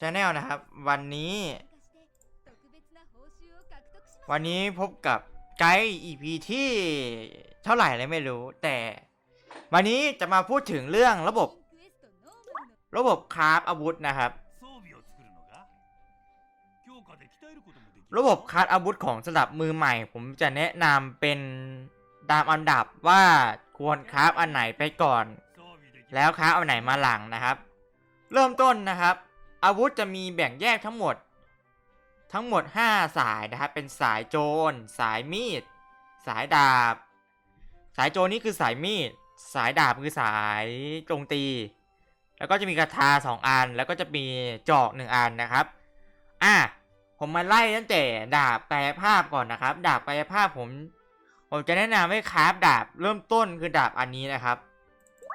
ชาแนลนะครับ วันนี้ วันนี้พบกับไกด์อีพีที่เท่าไหร่เลยไม่รู้ แต่ วันนี้จะมาพูดถึงเรื่องระบบ ระบบคราฟอาวุธนะครับ ระบบคราฟอาวุธของสำหรับมือใหม่ ผมจะแนะนำเป็นตามอันดับว่าควรคราฟอันไหนไปก่อน แล้วคราฟอันไหนมาหลังนะครับ เริ่มต้นนะครับ อาวุธจะมีแบ่งแยกทั้งหมด ทั้งหมด 5 สายนะครับ เป็นสายโจร สายมีด สายดาบ สายโจรนี่คือสายมีด สายดาบคือสายโจมตี แล้วก็จะมีกระทา2อัน แล้วก็จะมีจอก1อันนะครับ อะ ผมมาไล่ตั้งแต่ดาบกายภาพก่อนนะครับ ดาบกายภาพผม ผมจะแนะนำให้คราฟดาบเริ่มต้นคือดาบอันนี้นะครับ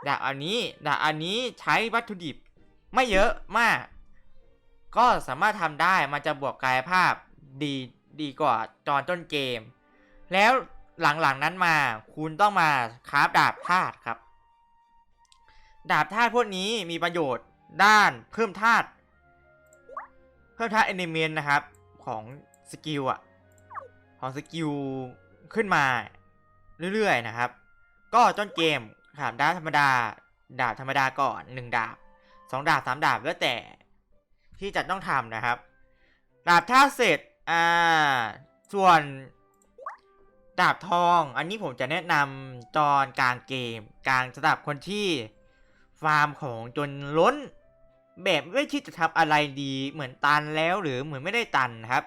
ดาบอันนี้ ดาบอันนี้ใช้วัตถุดิบ ไม่เยอะมาก ก็สามารถทำได้มันจะบวกกายภาพดีดีกว่าตอนต้นเกม แล้วหลังๆนั้นมาคุณต้องมาคราฟดาบธาตุครับ ดาบธาตุพวกนี้มีประโยชน์ด้านเพิ่มธาตุเพิ่มธาตุเอนิเมนนะครับของสกิลอะของสกิลขึ้นมาเรื่อยๆนะครับ ก็ต้นเกมขาดดาบธรรมดา ดาบธรรมดาก่อนหนึ่งดาบสองดาบสามดาบแล้วแต่ ที่จะต้องทำนะครับดาบท่าเสร็จอ่าส่วนดาบทอง อันนี้ผมจะแนะนำตอนกลางเกมกลางสำหรับคนที่ฟาร์มของจนล้น แบบไม่คิดจะทำอะไรดีเหมือนตันแล้วหรือเหมือนไม่ได้ตันครับ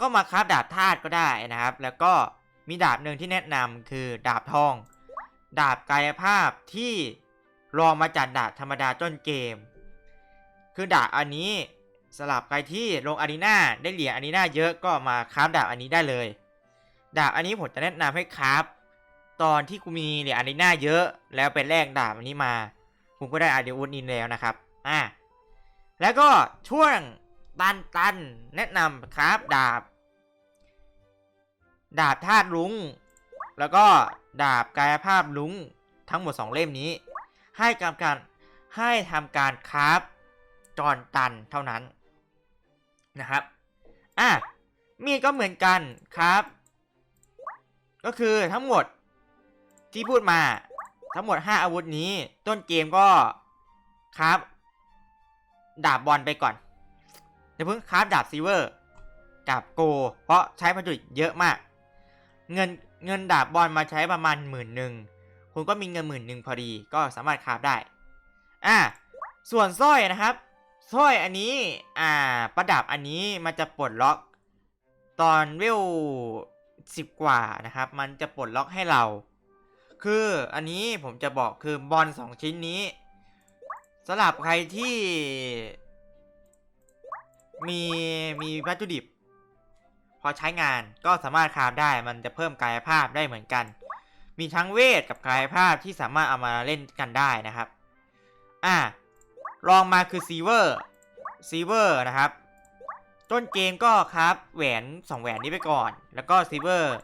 ก็มาคราฟดาบธาตุก็ได้นะครับ แล้วก็มีดาบหนึ่งที่แนะนำคือดาบทอง ดาบกายภาพที่รองมาจากดาบธรรมดาต้นเกม คือดาบอันนี้ สลับใครที่ลงอารีนาได้เหรียญอารีนาเยอะก็มาคราฟดาบอันนี้ได้เลย ดาบอันนี้ผมจะแนะนำให้คราฟตอนที่กูมีเหรียญอารีนาเยอะ แล้วไปแลกดาบอันนี้มาผมก็ได้อาเดียวุนินแล้วนะครับอะแล้วก็ช่วงตันตันแนะนำครับดาบ ดาบธาตุลุงแล้วก็ดาบกายภาพลุงทั้งหมด 2 เล่มนี้ ให้กำการให้ทำการคราฟจอนตันเท่านั้น นะครับ อะ มีดก็เหมือนกันครับ ก็คือทั้งหมดที่พูดมาทั้งหมด 5 อาวุธนี้ ต้นเกมก็ครับ ดาบบอลไปก่อนเดี๋ยวเพิ่งคราฟดาบซิเวอร์ดาบโก เพราะใช้พัสดุเยอะมาก เงินเงินดาบบอลมาใช้ประมาณหมื่นหนึ่งคุณก็มีเงินหมื่นหนึ่งพอดีก็สามารถคราฟได้ อ่า ส่วนสร้อยนะครับ สร้อยอันนี้ อ่า ประดับอันนี้มันจะปลดล็อก ตอนเวลสิบกว่านะครับ มันจะปลดล็อกให้เรา คืออันนี้ผมจะบอกคือบอลสองชิ้นนี้สำหรับใครที่ มีมีวัตถุดิบ พอใช้งานก็สามารถคราฟได้มันจะเพิ่มกายภาพได้เหมือนกัน มีทั้งเวทกับกายภาพที่สามารถเอามาเล่นกันได้นะครับ อะ ลองมาคือซีเวอร์ซีเวอร์นะครับ ต้นเกมก็ครับแหวน 2 แหวนนี้ไปก่อน แล้วก็ซีเวอร์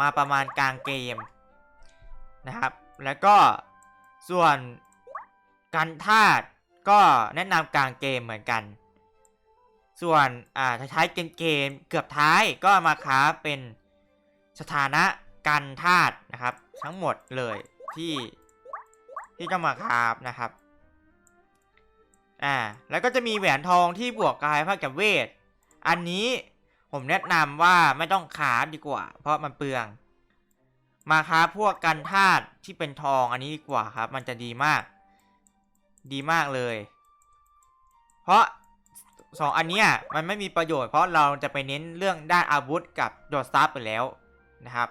มาประมาณกลางเกมนะครับ แล้วก็ส่วนกันธาตุก็แนะนำกลางเกมเหมือนกัน ส่วนอ่าท้ายเกมเกมเกือบท้ายก็มาคราฟเป็นสถานะกันธาตุนะครับ ทั้งหมดเลยที่ที่จะมาคราฟนะครับ อ่า แล้วก็จะมีแหวนทองที่บวกกายภาคกับเวท อันนี้ผมแนะนำว่าไม่ต้องคาดีกว่า เพราะมันเปลือง มาคราพวกกันธาตุที่เป็นทองอันนี้ดีกว่าครับ มันจะดีมาก ดีมากเลย เพราะสองอันเนี้ยมันไม่มีประโยชน์เพราะเราจะไปเน้นเรื่องด้านอาวุธกับโดดซับไปแล้วนะครับ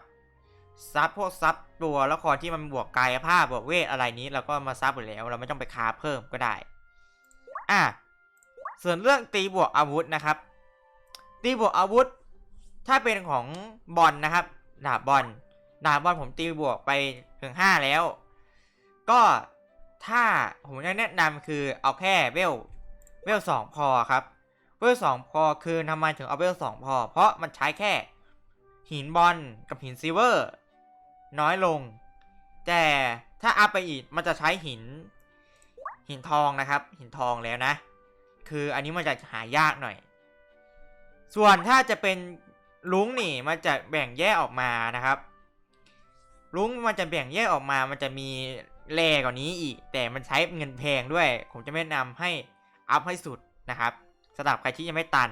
ซับพวกซับตัวละครที่มันบวกกายภาพบวกเวทอะไรนี้เราก็มาซับไปแล้ว เราไม่ต้องไปคาเพิ่มก็ได้ อะส่วนเรื่องตีบวกอาวุธนะครับ ตีบวกอาวุธ ถ้าเป็นของบอลนะครับ ดาบบอลดาบบอลผมตีบวกไปถึงห้าแล้ว ก็ถ้าผมจะแนะนำคือเอาแค่เวลเวลสองพอครับ เวลสองพอคือทำไมถึงเอาเวลสองพอ เพราะมันใช้แค่ หินบอลกับหินซิเวอร์ น้อยลง แต่ถ้าอัพไปอีกมันจะใช้หิน หินทองนะครับ หินทองแล้วนะ คืออันนี้มันจะหายากหน่อย ส่วนถ้าจะเป็นลุงนี่มันจะแบ่งแยกออกมานะครับลุงมันจะแบ่งแยกออกมา มันจะมีแร่กว่านี้อีก แต่มันใช้เงินแพงด้วย ผมจะแนะนำให้อัพให้สุดนะครับสำหรับใครที่ยังไม่ตัน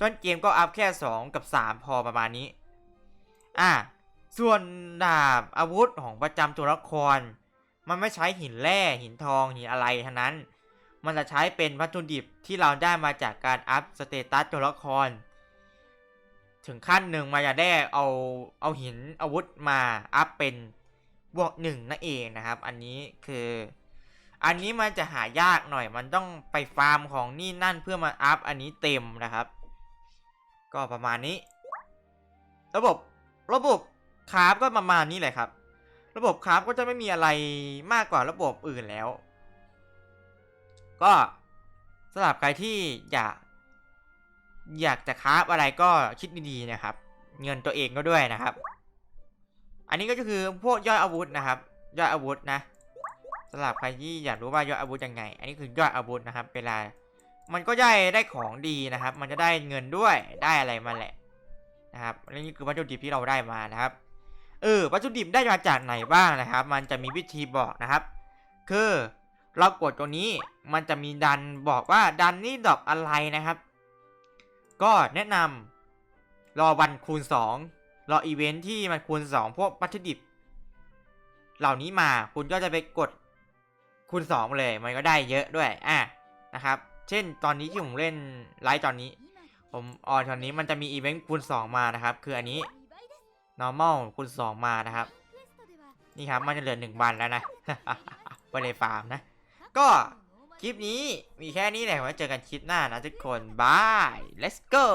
ต้นเกมก็อัพแค่ 2 กับ 3 พอประมาณนี้ อะส่วนดาบอาวุธของประจำตัวละคร มันไม่ใช้หินแร่หินทองหินอะไรทั้งนั้น มันจะใช้เป็นวัตถุดิบที่เราได้มาจากการอัพสเตตัสตัวละคร ถึงขั้นหนึ่งมันจะได้เอาเอาหินอาวุธมาอัพเป็นบวกหนึ่งนั่นเองนะครับ อันนี้คือ อันนี้มันจะหายากหน่อย มันต้องไปฟาร์มของนี่นั่นเพื่อมาอัพอันนี้เต็มนะครับ ก็ประมาณนี้ ระบบระบบคราฟก็ประมาณนี้แหละครับ ระบบคราฟก็จะไม่มีอะไรมากกว่าระบบอื่นแล้ว ก็สำหรับใครที่อยาก อยากจะคราฟอะไรก็คิดดีๆนะครับ เงินตัวเองก็ด้วยนะครับ อันนี้ก็คือพวกย่อยอาวุธนะครับ ย่อยอาวุธนะสำหรับใครที่อยากรู้ว่าย่อยอาวุธยังไง อันนี้คือย่อยอาวุธนะครับ เวลา มันก็ได้ได้ของดีนะครับ มันจะได้เงินด้วยได้อะไรมาแหละนะครับและนี่คือวัตถุดิบที่เราได้มานะครับ เออวัตถุดิบได้มาจากไหนบ้างนะครับ มันจะมีวิธีบอกนะครับ คือเรากดตัวนี้มันจะมีดันบอกว่าดันนี่ดอกอะไรนะครับ ก็แนะนำรอวันคูณ 2 รออีเวนท์ที่มันคูณ 2 พวกวัตถุดิบ เหล่านี้มาคุณก็จะไปกดคูณ 2 เลยมันก็ได้เยอะด้วยอะนะครับ เช่นตอนนี้ที่ผมเล่นไลฟ์ตอนนี้ ผมออนตอนนี้มันจะมีอีเวนต์คูณ 2 มานะครับ คืออันนี้ normal คูณ2มานะครับ นี่ครับมันจะเหลือ 1 วันแล้วนะไปเลยฟาร์มนะ ก็คลิปนี้มีแค่นี้แหละไว้เจอกันคลิปหน้านะทุกคนบาย let's go